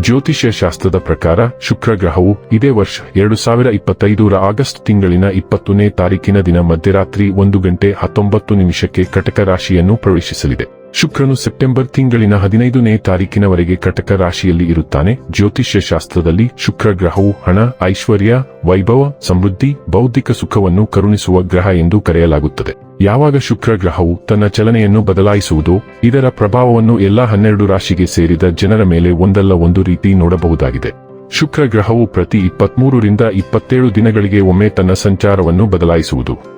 ಜ್ಯೋತಿಷ್ಯ ಶಾಸ್ತ್ರದ ಪ್ರಕಾರ ಶುಕ್ರ ಗ್ರಹವು ಇದೇ ವರ್ಷ ಎರಡು ಸಾವಿರ ಇಪ್ಪತ್ತೈದರ ಆಗಸ್ಟ್ ತಿಂಗಳಿನ ಇಪ್ಪತ್ತನೇ ತಾರೀಕಿನ ದಿನ ಮಧ್ಯರಾತ್ರಿ ಒಂದು ಗಂಟೆ ಹತ್ತೊಂಬತ್ತು ನಿಮಿಷಕ್ಕೆ ಕಟಕ ರಾಶಿಯನ್ನು ಪ್ರವೇಶಿಸಲಿದೆ. ಶುಕ್ರನು ಸೆಪ್ಟೆಂಬರ್ ತಿಂಗಳಿನ ಹದಿನೈದನೇ ತಾರೀಕಿನವರೆಗೆ ಕಟಕ ರಾಶಿಯಲ್ಲಿ ಇರುತ್ತಾನೆ. ಜ್ಯೋತಿಷ್ಯ ಶಾಸ್ತ್ರದಲ್ಲಿ ಶುಕ್ರ ಗ್ರಹವು ಹಣ, ಐಶ್ವರ್ಯ, ವೈಭವ, ಸಮೃದ್ಧಿ, ಬೌದ್ಧಿಕ ಸುಖವನ್ನು ಕರುಣಿಸುವ ಗ್ರಹ ಎಂದು ಕರೆಯಲಾಗುತ್ತದೆ. ಯಾವಾಗ ಶುಕ್ರ ಗ್ರಹವು ತನ್ನ ಚಲನೆಯನ್ನು ಬದಲಾಯಿಸುವುದೋ, ಇದರ ಪ್ರಭಾವವನ್ನು ಎಲ್ಲಾ ಹನ್ನೆರಡು ರಾಶಿಗೆ ಸೇರಿದ ಜನರ ಮೇಲೆ ಒಂದಲ್ಲ ಒಂದು ರೀತಿ ನೋಡಬಹುದಾಗಿದೆ. ಶುಕ್ರ ಗ್ರಹವು ಪ್ರತಿ ಇಪ್ಪತ್ಮೂರರಿಂದ ಇಪ್ಪತ್ತೇಳು ದಿನಗಳಿಗೆ ಒಮ್ಮೆ ತನ್ನ ಸಂಚಾರವನ್ನು ಬದಲಾಯಿಸುವುದು.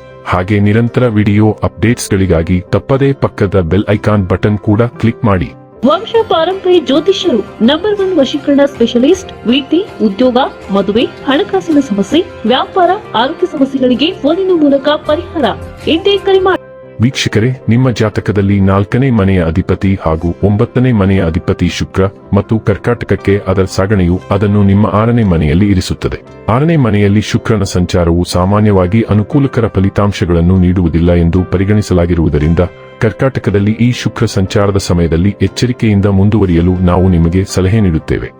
ಹಾಗೆ ನಿರಂತರ ವಿಡಿಯೋ ಅಪ್ಡೇಟ್ಸ್ಗಳಿಗಾಗಿ ತಪ್ಪದೇ ಪಕ್ಕದ ಬೆಲ್ ಐಕಾನ್ ಬಟನ್ ಕೂಡ ಕ್ಲಿಕ್ ಮಾಡಿ. ವಂಶ ಪಾರಂಪರಿ ಜ್ಯೋತಿಷ್ಯರು ನಂಬರ್ ಒನ್ ವಶೀಕರಣ ಸ್ಪೆಷಲಿಸ್ಟ್ ವೀತಿ ಉದ್ಯೋಗ, ಮದುವೆ, ಹಣಕಾಸಿನ ಸಮಸ್ಯೆ, ವ್ಯಾಪಾರ, ಆರೋಗ್ಯ ಸಮಸ್ಯೆಗಳಿಗೆ ಫೋನಿನ ಮೂಲಕ ಪರಿಹಾರ ಇದ್ದೇ ಕರೆ ಮಾಡಿ ವೀಕ್ಷಕರೇ, ನಿಮ್ಮ ಜಾತಕದಲ್ಲಿ ನಾಲ್ಕನೇ ಮನೆಯ ಅಧಿಪತಿ ಹಾಗೂ ಒಂಬತ್ತನೇ ಮನೆಯ ಅಧಿಪತಿ ಶುಕ್ರ ಮತ್ತು ಕರ್ಕಾಟಕಕ್ಕೆ ಅದರ ಸಾಗಣೆಯು ಅದನ್ನು ನಿಮ್ಮ ಆರನೇ ಮನೆಯಲ್ಲಿ ಇರಿಸುತ್ತದೆ. ಆರನೇ ಮನೆಯಲ್ಲಿ ಶುಕ್ರನ ಸಂಚಾರವು ಸಾಮಾನ್ಯವಾಗಿ ಅನುಕೂಲಕರ ಫಲಿತಾಂಶಗಳನ್ನು ನೀಡುವುದಿಲ್ಲ ಎಂದು ಪರಿಗಣಿಸಲಾಗಿರುವುದರಿಂದ, ಕರ್ಕಾಟಕದಲ್ಲಿ ಈ ಶುಕ್ರ ಸಂಚಾರದ ಸಮಯದಲ್ಲಿ ಎಚ್ಚರಿಕೆಯಿಂದ ಮುಂದುವರಿಯಲು ನಾವು ನಿಮಗೆ ಸಲಹೆ ನೀಡುತ್ತೇವೆ.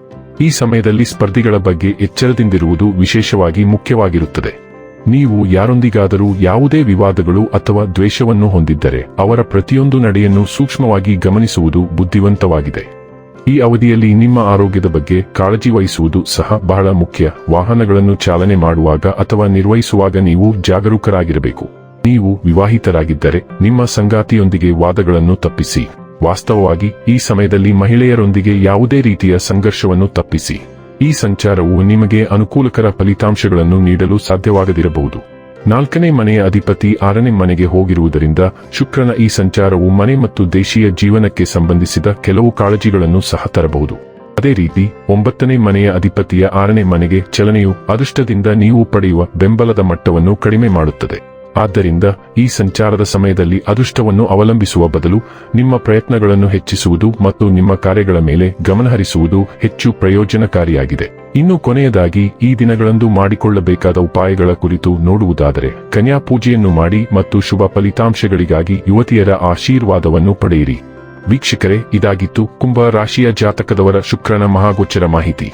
ಈ ಸಮಯದಲ್ಲಿ ಸ್ಪರ್ಧಿಗಳ ಬಗ್ಗೆ ಎಚ್ಚರದಿಂದಿರುವುದು ವಿಶೇಷವಾಗಿ ಮುಖ್ಯವಾಗಿರುತ್ತದೆ. ನೀವು ಯಾರೊಂದಿಗಾದರೂ ಯಾವುದೇ ವಿವಾದಗಳು ಅಥವಾ ದ್ವೇಷವನ್ನು ಹೊಂದಿದ್ದರೆ ಅವರ ಪ್ರತಿಯೊಂದು ನಡೆಯನ್ನು ಸೂಕ್ಷ್ಮವಾಗಿ ಗಮನಿಸುವುದು ಬುದ್ಧಿವಂತವಾಗಿದೆ. ಈ ಅವಧಿಯಲ್ಲಿ ನಿಮ್ಮ ಆರೋಗ್ಯದ ಬಗ್ಗೆ ಕಾಳಜಿ ವಹಿಸುವುದು ಸಹ ಬಹಳ ಮುಖ್ಯ. ವಾಹನಗಳನ್ನು ಚಾಲನೆ ಮಾಡುವಾಗ ಅಥವಾ ನಿರ್ವಹಿಸುವಾಗ ನೀವು ಜಾಗರೂಕರಾಗಿರಬೇಕು. ನೀವು ವಿವಾಹಿತರಾಗಿದ್ದರೆ ನಿಮ್ಮ ಸಂಗಾತಿಯೊಂದಿಗೆ ವಾದಗಳನ್ನು ತಪ್ಪಿಸಿ. ವಾಸ್ತವವಾಗಿ ಈ ಸಮಯದಲ್ಲಿ ಮಹಿಳೆಯರೊಂದಿಗೆ ಯಾವುದೇ ರೀತಿಯ ಸಂಘರ್ಷವನ್ನು ತಪ್ಪಿಸಿ. ಈ ಸಂಚಾರವು ನಿಮಗೆ ಅನುಕೂಲಕರ ಫಲಿತಾಂಶಗಳನ್ನು ನೀಡಲು ಸಾಧ್ಯವಾಗದಿರಬಹುದು. ನಾಲ್ಕನೇ ಮನೆಯ ಅಧಿಪತಿ ಆರನೇ ಮನೆಗೆ ಹೋಗಿರುವುದರಿಂದ ಶುಕ್ರನ ಈ ಸಂಚಾರವು ಮನೆ ಮತ್ತು ದೇಶೀಯ ಜೀವನಕ್ಕೆ ಸಂಬಂಧಿಸಿದ ಕೆಲವು ಕಾಳಜಿಗಳನ್ನು ಸಹ ತರಬಹುದು. ಅದೇ ರೀತಿ, ಒಂಬತ್ತನೇ ಮನೆಯ ಅಧಿಪತಿಯ ಆರನೇ ಮನೆಗೆ ಚಲನೆಯು ಅದೃಷ್ಟದಿಂದ ನೀವು ಪಡೆಯುವ ಬೆಂಬಲದ ಮಟ್ಟವನ್ನು ಕಡಿಮೆ ಮಾಡುತ್ತದೆ. ಆದ್ದರಿಂದ ಈ ಸಂಚಾರದ ಸಮಯದಲ್ಲಿ ಅದೃಷ್ಟವನ್ನು ಅವಲಂಬಿಸುವ ಬದಲು ನಿಮ್ಮ ಪ್ರಯತ್ನಗಳನ್ನು ಹೆಚ್ಚಿಸುವುದು ಮತ್ತು ನಿಮ್ಮ ಕಾರ್ಯಗಳ ಮೇಲೆ ಗಮನಹರಿಸುವುದು ಹೆಚ್ಚು ಪ್ರಯೋಜನಕಾರಿಯಾಗಿದೆ. ಇನ್ನು ಕೊನೆಯದಾಗಿ, ಈ ದಿನಗಳಂದು ಮಾಡಿಕೊಳ್ಳಬೇಕಾದ ಉಪಾಯಗಳ ಕುರಿತು ನೋಡುವುದಾದರೆ, ಕನ್ಯಾ ಪೂಜೆಯನ್ನು ಮಾಡಿ ಮತ್ತು ಶುಭ ಫಲಿತಾಂಶಗಳಿಗಾಗಿ ಯುವತಿಯರ ಆಶೀರ್ವಾದವನ್ನು ಪಡೆಯಿರಿ. ವೀಕ್ಷಕರೇ, ಇದಾಗಿತ್ತು ಕುಂಭ ರಾಶಿಯ ಜಾತಕದವರ ಶುಕ್ರನ ಮಹಾಗೋಚರ ಮಾಹಿತಿ.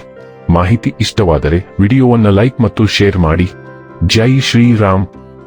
ಮಾಹಿತಿ ಇಷ್ಟವಾದರೆ ವಿಡಿಯೋವನ್ನು ಲೈಕ್ ಮತ್ತು ಶೇರ್ ಮಾಡಿ. ಜೈ ಶ್ರೀರಾಮ್.